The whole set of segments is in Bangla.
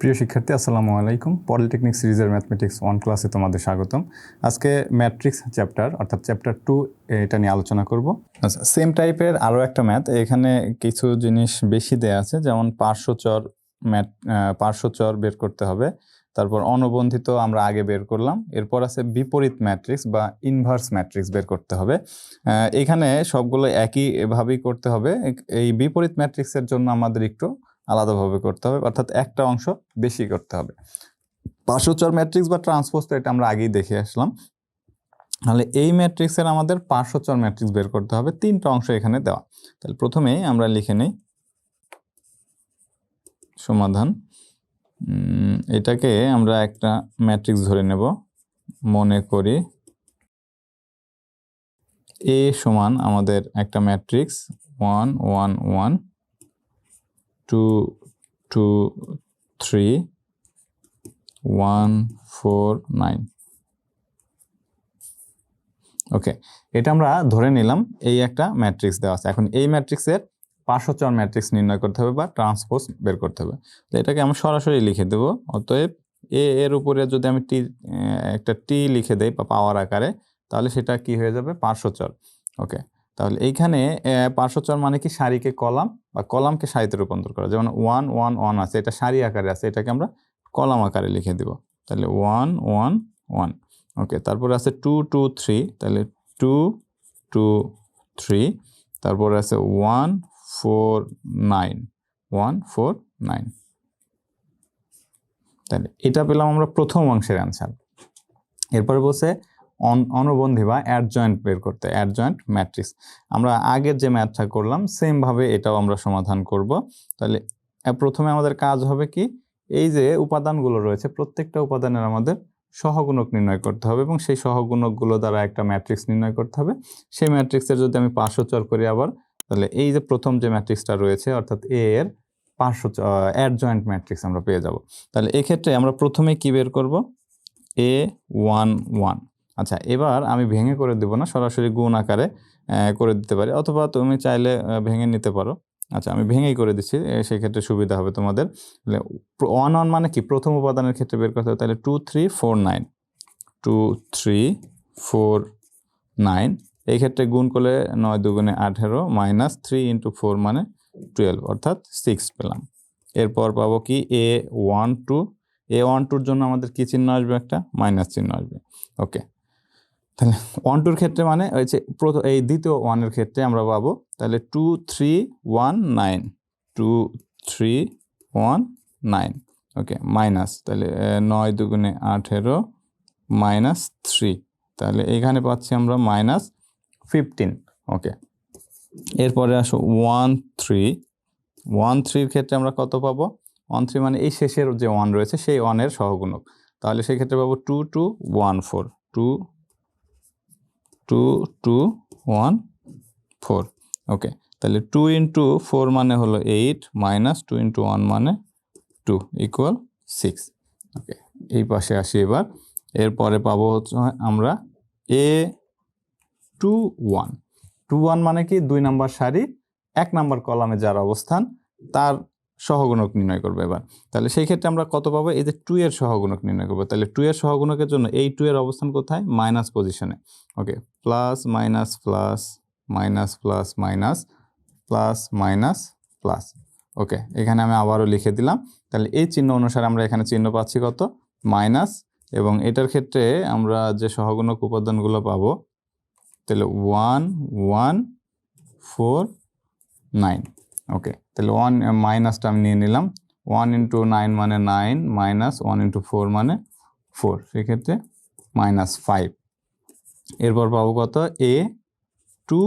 প্রিয় শিক্ষার্থী, আসসালামু আলাইকুম। পলিটেকনিক সিরিজের ম্যাথমেটিক্স ওয়ান ক্লাসে তোমাদের স্বাগতম। আজকে ম্যাট্রিক্স চ্যাপ্টার অর্থাৎ চ্যাপ্টার টু এটা নিয়ে আলোচনা করব। আচ্ছা সেম টাইপের আরও একটা ম্যাথ এখানে কিছু জিনিস বেশি দেয়া আছে, যেমন পার্শ্বচর ম্যাট পার্শ্বচর বের করতে হবে, তারপর অনবন্ধিত আমরা আগে বের করলাম, এরপর আছে বিপরীত ম্যাট্রিক্স বা ইনভার্স ম্যাট্রিক্স বের করতে হবে। এখানে সবগুলো একইভাবেই করতে হবে, এই বিপরীত ম্যাট্রিক্সের জন্য আমাদের একটু আলাদাভাবে করতে হবে, অর্থাৎ একটা অংশ বেশি করতে হবে। পার্শ্বচর ম্যাট্রিক্স বা ট্রান্সপোজ তো এটা আমরা আগেই দেখে আসলাম। তাহলে এই ম্যাট্রিক্সের আমাদের পার্শ্বচর ম্যাট্রিক্স বের করতে হবে, তিনটা অংশ এখানে দেওয়া। তাহলে প্রথমেই আমরা লিখে নেই সমাধান। এটাকে আমরা একটা ম্যাট্রিক্স ধরে নেব। মনে করি এ সমান আমাদের একটা matrix one one one two two three one four nine okay এটা আমরা ধরে নিলাম, এই একটা ম্যাট্রিক্স দেওয়া আছে। এখন এই ম্যাট্রিক্সের পার্শ্বচর ম্যাট্রিক্স নির্ণয় করতে হবে বা ট্রান্সপোজ বের করতে হবে। তো এটাকে আমরা সরাসরি লিখে দেব, অতএব এ এর উপরে যদি আমি টি একটা টি লিখে দেই বা পাওয়ার আকারে, তাহলে সেটা কি হয়ে যাবে? পার্শ্বচর। ওকে তাহলে এইখানে পার্শ্বচর মানে কি? সারিকে কলাম বা কলামকে সারিতে রূপান্তর করা। যেমন ওয়ান ওয়ান ওয়ান আছে, এটা সারি আকারে আছে, এটাকে আমরা কলাম আকারে লিখে দিব। তাহলে ওয়ান ওয়ান ওয়ান। ওকে, তারপরে আছে টু টু, থ্রি। তাহলে টু টু, থ্রি। তারপরে আছে one, four, nine. One, four, nine. তাহলে এটা পেলাম আমরা প্রথম অংশের অ্যান্সার। এরপরে বলছে অনবন্ধী বা অ্যাডজয়েন্ট বের করতে অ্যাডজয়েন্ট ম্যাট্রিক্স আমরা আগের যে ম্যাথটা করলাম সেম ভাবে এটাও আমরা সমাধান করব। তাহলে প্রথমে আমাদের কাজ হবে কি? এই যে উপাদানগুলো রয়েছে, প্রত্যেকটা উপাদানের আমাদের সহগুণক নির্ণয় করতে হবে এবং সেই সহগুণকগুলো দ্বারা একটা ম্যাট্রিক্স নির্ণয় করতে হবে। সেই ম্যাট্রিক্সের যদি আমি পার্শ্বচর করি আবার, তাহলে এই যে প্রথম যে ম্যাট্রিক্সটা রয়েছে, অর্থাৎ এ এর পার্শ্ব অ্যাডজয়েন্ট ম্যাট্রিক্স আমরা পেয়ে যাব। তাহলে এক্ষেত্রে আমরা প্রথমে কি বের করব? এ ওয়ান ওয়ান আচ্ছা এবার আমি ভেঙে করে দেবো না, সরাসরি গুণ আকারে করে দিতে পারি। অথবা তুমি চাইলে ভেঙে নিতে পারো। আচ্ছা আমি ভেঙেই করে দিচ্ছি সেক্ষেত্রে সুবিধা হবে তোমাদের। ওয়ান ওয়ান মানে কি? প্রথম উপাদানের ক্ষেত্রে বের করতে হবে, তাহলে two three four nine two three four nine এই ক্ষেত্রে গুণ করলে নয় দুগুণে আঠেরো মাইনাস থ্রি ইন্টু ফোর মানে টুয়েলভ অর্থাৎ সিক্স পেলাম। এরপর পাবো কি? A one two A one টুর জন্য আমাদের কী চিহ্ন আসবে একটা? মাইনাস চিহ্ন আসবে। ওকে তাহলে ওয়ান টুর ক্ষেত্রে মানে হচ্ছে প্রথম এই দ্বিতীয় ওয়ানের ক্ষেত্রে আমরা পাবো, তাহলে two three one nine two three one nine okay minus তাহলে নয় দুগুণে আঠেরো মাইনাস থ্রি তাহলে এখানে পাচ্ছি আমরা মাইনাস ফিফটিন ওকে এরপরে আসো ওয়ান থ্রি ওয়ান থ্রির ক্ষেত্রে আমরা কত পাবো? ওয়ান থ্রি মানে এই শেষের যে ওয়ান রয়েছে, সেই ওয়ানের সহগুণক, তাহলে সেই ক্ষেত্রে পাবো two two one four two two two one four okay তাহলে টু ইন্টু ফোর মানে হলো eight minus two into one মানে টু ইকুয়াল সিক্স ওকে এই পাশে আসি এবার। এরপরে পাবো হচ্ছে আমরা A two one two one মানে কি? দুই নাম্বার সারি, এক নাম্বার কলামে যার অবস্থান, তার সহগুণক নির্ণয় করব এবার। তাহলে সেই ক্ষেত্রে আমরা কত পাবো? এই যে টু এর সহগুণক নির্ণয় করব। তাহলে টু এর সহগুণকের জন্য এই টু এর অবস্থান কোথায়? মাইনাস পজিশনে okay plus minus plus minus plus minus plus minus plus okay এখানে আমি আবারও লিখে দিলাম। তাহলে এই চিহ্ন অনুসারে আমরা এখানে চিহ্ন পাচ্ছি কত? মাইনাস এবং এটার ক্ষেত্রে আমরা যে সহগুণক উপাদানগুলো পাবো, তাহলে one one four nine okay তাহলে ওয়ান মাইনাসটা আমি নিয়ে নিলাম। ওয়ান ইন্টু নাইন মানে nine minus one into four মানে ফোর সেক্ষেত্রে মাইনাস ফাইভ এরপর পাবো কত? এ টু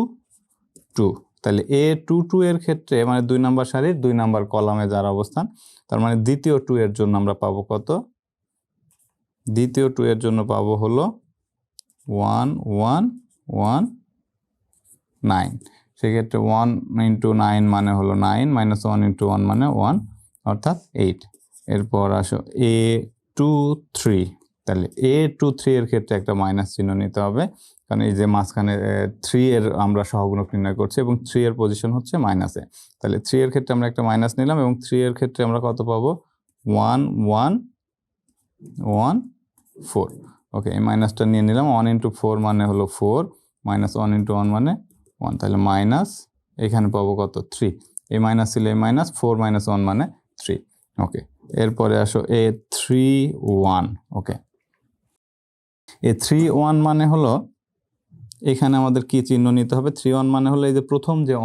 টু তাহলে এ টু টু এর ক্ষেত্রে মানে দুই নাম্বার সারির দুই নাম্বার কলামে যার অবস্থান, তার মানে দ্বিতীয় টু এর জন্য আমরা পাবো কত? দ্বিতীয় টু এর জন্য পাবো হলো ওয়ান ওয়ান ওয়ান নাইন সেক্ষেত্রে ওয়ান ইন্টু নাইন মানে হলো nine minus one into one মানে ওয়ান অর্থাৎ এইট এরপর আসো এ টু থ্রি তাহলে এ টু থ্রি এর ক্ষেত্রে একটা মাইনাস চিহ্ন নিতে হবে। কারণ এই যে মাঝখানে থ্রি এর আমরা সহগুণক নির্ণয় করছি এবং থ্রি এর পজিশন হচ্ছে মাইনাসে তাহলে থ্রি এর ক্ষেত্রে আমরা একটা মাইনাস নিলাম এবং থ্রি এর ক্ষেত্রে আমরা কত পাবো? One one one four okay এই মাইনাসটা নিয়ে নিলাম। ওয়ান ইন্টু ফোর মানে হলো four minus one into one মানে ওয়ান, তাহলে মাইনাস, এখানে পাবো কত? থ্রি। এ মাইনাস ছিল A minus, four minus one মানে থ্রি। ওকে, এরপরে আসো A three one, okay. A three one মানে হলো, এখানে আমাদের কি চিহ্ন নিতে হবে? থ্রি ওয়ান মানে হলো এই যে প্রথম যে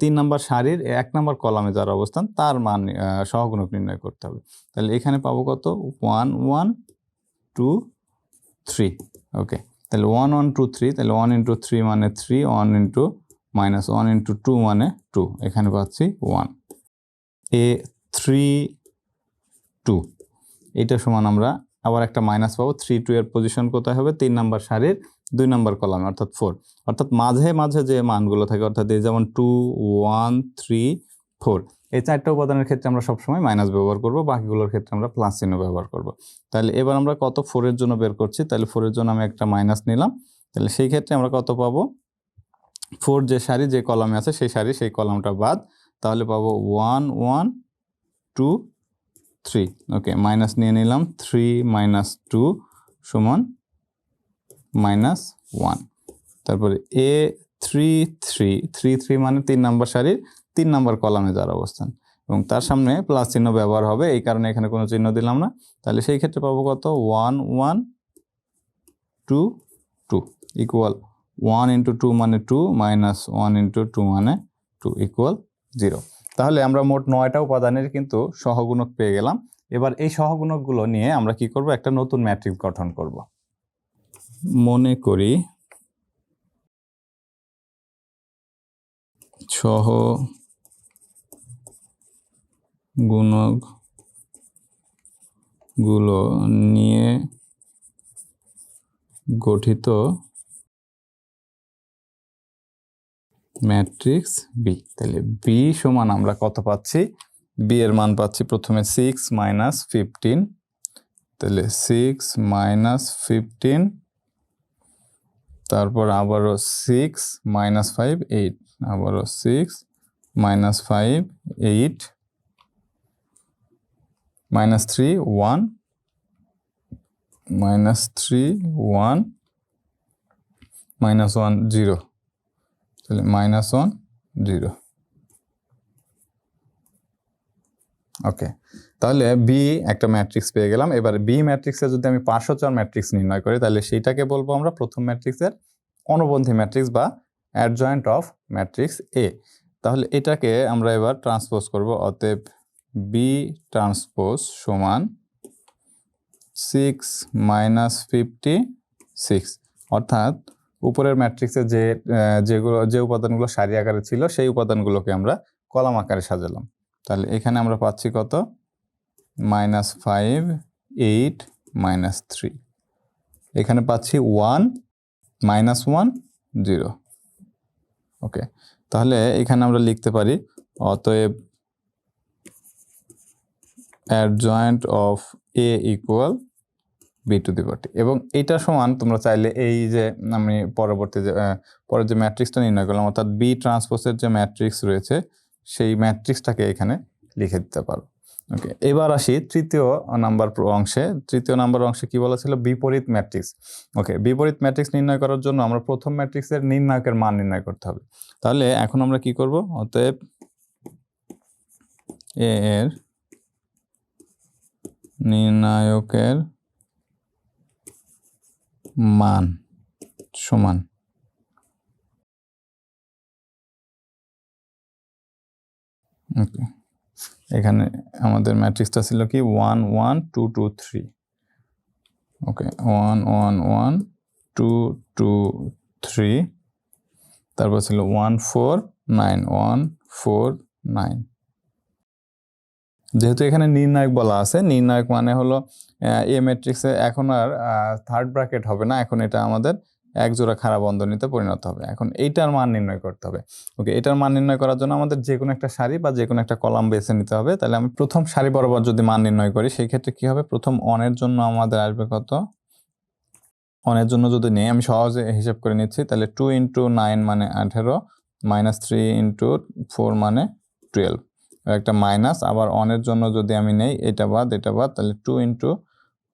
তিন নম্বর সারির এক নম্বর কলামে যার অবস্থান, তার মান সহগুণক নির্ণয় করতে হবে। তাহলে এখানে পাবো কত? One one, two, three, okay. তাহলে ওয়ান ওয়ান টু থ্রি তাহলে ওয়ান ইন্টু থ্রি মানে three one into minus one into two মানে টু এখানে পাচ্ছি ওয়ান এ থ্রি টু এটা সমান আমরা আবার একটা মাইনাস পাবো থ্রি টু এর পজিশন কোথায় হবে? তিন নাম্বার সারির দুই নাম্বার কলামে অর্থাৎ ফোর অর্থাৎ মাঝে মাঝে যে মানগুলো থাকে, অর্থাৎ এই যেমন টু ওয়ান থ্রি ফোর এই চারটা উপাদানের ক্ষেত্রে আমরা সবসময় মাইনাস ব্যবহার করব, বাকিগুলোর ক্ষেত্রে আমরা প্লাস চিহ্ন ব্যবহার করব। তাহলে এবার আমরা কত ফোরের জন্য বের করছি? তাহলে ফোরের জন্য আমি একটা মাইনাস নিলাম। তাহলে সেই ক্ষেত্রে আমরা কত পাবো? ফোর যে সারি, যে কলামে আছে সেই সারি, সেই কলামটা বাদ। তাহলে পাবো one one two three okay minus নিয়ে নিলাম থ্রি মাইনাস টু সমান মাইনাস ওয়ান তারপরে A three three three three মানে তিন নাম্বার সারির তিন নাম্বার কলামে যার অবস্থান। এবং তার সামনে প্লাস চিহ্ন ব্যবহার হবে, এই কারণে এখানে কোনো চিহ্ন দিলাম না। তাহলে সেই ক্ষেত্রে পাবো কত? One one, two two equal one into two মানে two minus one into two মানে টু ইকুয়াল জিরো তাহলে আমরা মোট নয়টা উপাদানের কিন্তু সহগুণক পেয়ে গেলাম। এবার এই সহগুণকগুলো নিয়ে আমরা কি করব? একটা নতুন ম্যাট্রিক্স গঠন করব। মনে করি সহ গুণকগুলো নিয়ে গঠিত ম্যাট্রিক্স বি তাহলে বি সমান আমরা কত পাচ্ছি? বি এর মান পাচ্ছি প্রথমে সিক্স মাইনাস ফিফটিন তাহলে সিক্স মাইনাস ফিফটিন তারপর আবারও সিক্স মাইনাস ফাইভ এইট আবারও six minus five eight minus three one minus three one minus one zero তাহলে মাইনাস ওয়ান জিরো ওকে তাহলে বি একটা ম্যাট্রিক্স পেয়ে গেলাম। এবার বি ম্যাট্রিক্সে যদি আমি পাঁচশোচর ম্যাট্রিক্স নির্ণয় করি, তাহলে সেইটাকে বলব আমরা প্রথম ম্যাট্রিক্সের অনুবন্ধী ম্যাট্রিক্স বা অ্যাডজয়েন্ট অফ ম্যাট্রিক্স এ তাহলে এটাকে আমরা এবার ট্রান্সপোজ করব অতএব বি ট্রান্সপোজ সমান সিক্স মাইনাস ফিফটি সিক্স অর্থাৎ উপরের ম্যাট্রিক্সে যে যেগুলো, যে উপাদানগুলো সারি আকারে ছিল, সেই উপাদানগুলোকে আমরা কলাম আকারে সাজালাম। তাহলে এখানে আমরা পাচ্ছি কত? Minus five eight minus three এখানে পাচ্ছি one minus one zero okay তাহলে এখানে আমরা লিখতে পারি, অতএব adjoint of A equal B to the party এবং এইটা সমান তোমরা চাইলে এই যে আমি পরবর্তী যে পরের যে ম্যাট্রিক্সটা নির্ণয় করলাম, অর্থাৎ বি ট্রান্সপোজের যে ম্যাট্রিক্স রয়েছে, সেই ম্যাট্রিক্সটাকে এখানে লিখে দিতে পারো। ওকে এবার আসি তৃতীয় নাম্বার অংশে। তৃতীয় নাম্বার অংশে কি বলা ছিল? বিপরীত ম্যাট্রিক্স ওকে বিপরীত ম্যাট্রিক্স নির্ণয় করার জন্য আমরা প্রথম ম্যাট্রিক্সের নির্ণায়কের মান নির্ণয় করতে হবে। তাহলে এখন আমরা কি করব? অতএব এর নির্ণায়কের মান সমান। ওকে। এখানে আমাদের ম্যাট্রিক্সটা ছিল কি? One one, two two, three. Okay, one one one, two two, three. তারপর ছিল one, four, nine, one, four, nine. যেহেতু এখানে নির্ণায়ক বলা আছে, নির্ণায়ক মানে হলো এ ম্যাট্রিক্সে এখন আর থার্ড ব্র্যাকেট হবে না, এখন এটা আমাদের এক জোড়া খাড়া বন্ধনীতে পরিণত হবে। এখন এইটার মান নির্ণয় করতে হবে। ওকে এটার মান নির্ণয় করার জন্য আমাদের যে কোনো একটা সারি বা যে কোনো একটা কলাম বেছে নিতে হবে। তাহলে আমি প্রথম সারি বরাবর যদি মান নির্ণয় করি, সেই ক্ষেত্রে কি হবে? প্রথম অনের জন্য আমাদের আসবে কত? অনের জন্য যদি নেই, আমি সহজে হিসাব করে নিচ্ছি, তাহলে টু ইন্টু নাইন মানে আঠেরো মাইনাস থ্রি ইন্টু ফোর মানে টুয়েলভ একটা মাইনাস আবার অনের জন্য যদি আমি নেই, এটা বাদ এটা বাদ, তাহলে টু ইন্টু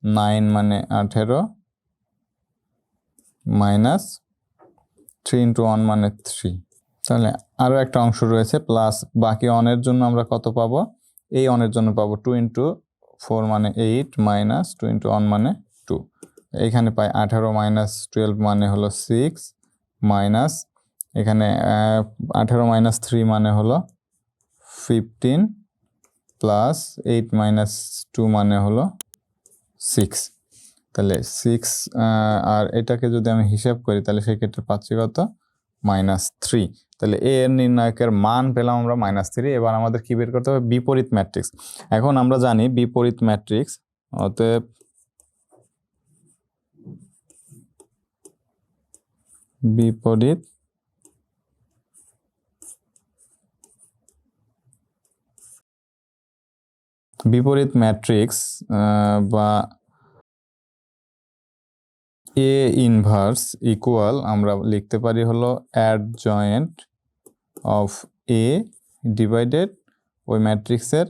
নাইন মানে আঠেরো মাইনাস থ্রি ইন্টু ওয়ান মানে থ্রি তাহলে আরও একটা অংশ রয়েছে প্লাস বাকি অনের জন্য আমরা কত পাবো? এই অনের জন্য পাবো টু ইন্টু ফোর মানে eight minus two into one মানে টু এখানে পাই আঠারো মাইনাস টুয়েলভ মানে হলো সিক্স মাইনাস এখানে আঠারো মাইনাস থ্রি মানে হলো fifteen plus eight minus two মানে হলো সিক্স তাহলে সিক্স আর এটাকে যদি আমি হিসাব করি, তাহলে সেক্ষেত্রে পাচ্ছি কত? মাইনাস থ্রি তাহলে এ এর নির্ণায়কের মান পেলাম আমরা মাইনাস থ্রি এবার আমাদের কি বের করতে হবে? বিপরীত ম্যাট্রিক্স এখন আমরা জানি বিপরীত ম্যাট্রিক্স অতএব বিপরীত বিপরীত ম্যাট্রিক্স বা এ ইনভার্স ইকুয়াল আমরা লিখতে পারি হলো adjoint of A divided ওই ম্যাট্রিক্সের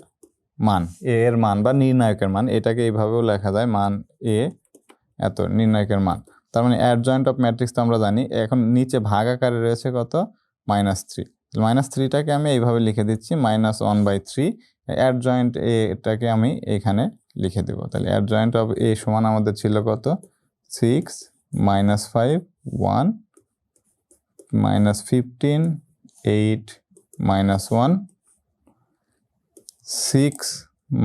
মান। এ এর মান বা নির্ণায়কের মান, এটাকে এইভাবেও লেখা যায় মান এ এত নির্ণায়কের মান। তার মানে অ্যাডজয়েন্ট অফ ম্যাট্রিক্স তো আমরা জানি, এখন নিচে ভাগ আকারে রয়েছে কত? মাইনাস থ্রি মাইনাস থ্রিটাকে আমি এইভাবে লিখে দিচ্ছি minus one by three adjoint এটাকে আমি এখানে লিখে দেবো। তাহলে অ্যাডজয়েন্ট অফ এ সমান আমাদের ছিল কত? Six minus five one minus fifteen eight minus one six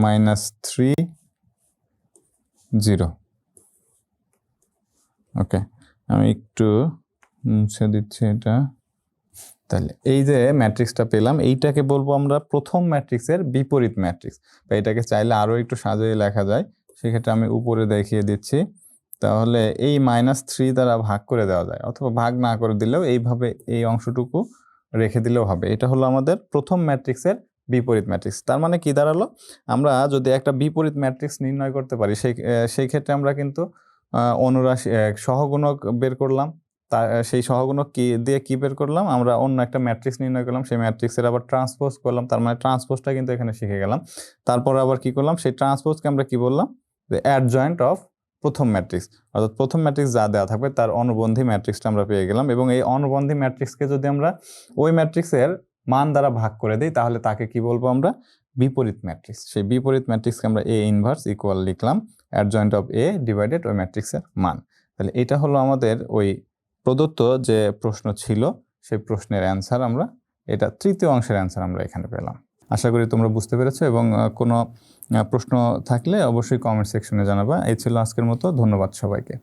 minus three zero okay আমি একটু মুছে দিচ্ছি এটা। তাহলে এই যে ম্যাট্রিক্সটা পেলাম, এইটাকে বলব আমরা প্রথম ম্যাট্রিক্সের বিপরীত ম্যাট্রিক্স। বা এটাকে চাইলে আরও একটু সাজিয়ে লেখা যায়। সেক্ষেত্রে আমি উপরে দেখিয়ে দিচ্ছি। তাহলে এই মাইনাস থ্রি দ্বারা ভাগ করে দেওয়া যায়, অথবা ভাগ না করে দিলেও এইভাবে এই অংশটুকু রেখে দিলেও হবে। এটা হলো আমাদের প্রথম ম্যাট্রিক্সের বিপরীত ম্যাট্রিক্স। তার মানে কি দাঁড়াল? আমরা যদি একটা বিপরীত ম্যাট্রিক্স নির্ণয় করতে পারি, সেই সেই ক্ষেত্রে আমরা কিন্তু অনুরাশি সহগুণক বের করলাম। তা সেই সহগুণক কি, দিয়ে কি বের করলাম? আমরা অন্য একটা ম্যাট্রিক্স নির্ণয় করলাম, সেই ম্যাট্রিক্সের আবার ট্রান্সপোজ করলাম, তার মানে ট্রান্সপোজটা কিন্তু এখানে শিখে গেলাম। তারপর আবার কি করলাম? সেই ট্রান্সপোজকে আমরা কি বললাম? যে অ্যাডজয়েন্ট অফ প্রথম ম্যাট্রিক্স অর্থাৎ প্রথম ম্যাট্রিক্স যা দেওয়া থাকবে, তার অনুবন্ধী ম্যাট্রিক্সটা আমরা পেয়ে গেলাম। এবং এই অনুবন্ধী ম্যাট্রিক্সকে যদি আমরা ওই ম্যাট্রিক্সের মান দ্বারা ভাগ করে দিই, তাহলে তাকে কি বলব আমরা? বিপরীত ম্যাট্রিক্স সেই বিপরীত ম্যাট্রিক্সকে আমরা এ ইনভার্স ইকুয়াল লিখলাম অ্যাডজয়েন্ট অফ এ ডিভাইডেড ওই ম্যাট্রিক্সের মান। তাহলে এটা হলো আমাদের ওই প্রদত্ত যে প্রশ্ন ছিল, সেই প্রশ্নের অ্যান্সার আমরা, এটা তৃতীয় অংশের অ্যান্সার আমরা এখানে পেলাম। আশা করি তোমরা বুঝতে পেরেছ এবং কোনো প্রশ্ন থাকলে অবশ্যই কমেন্ট সেকশনে জানাবা। এই ছিল আজকের মতো, ধন্যবাদ সবাইকে।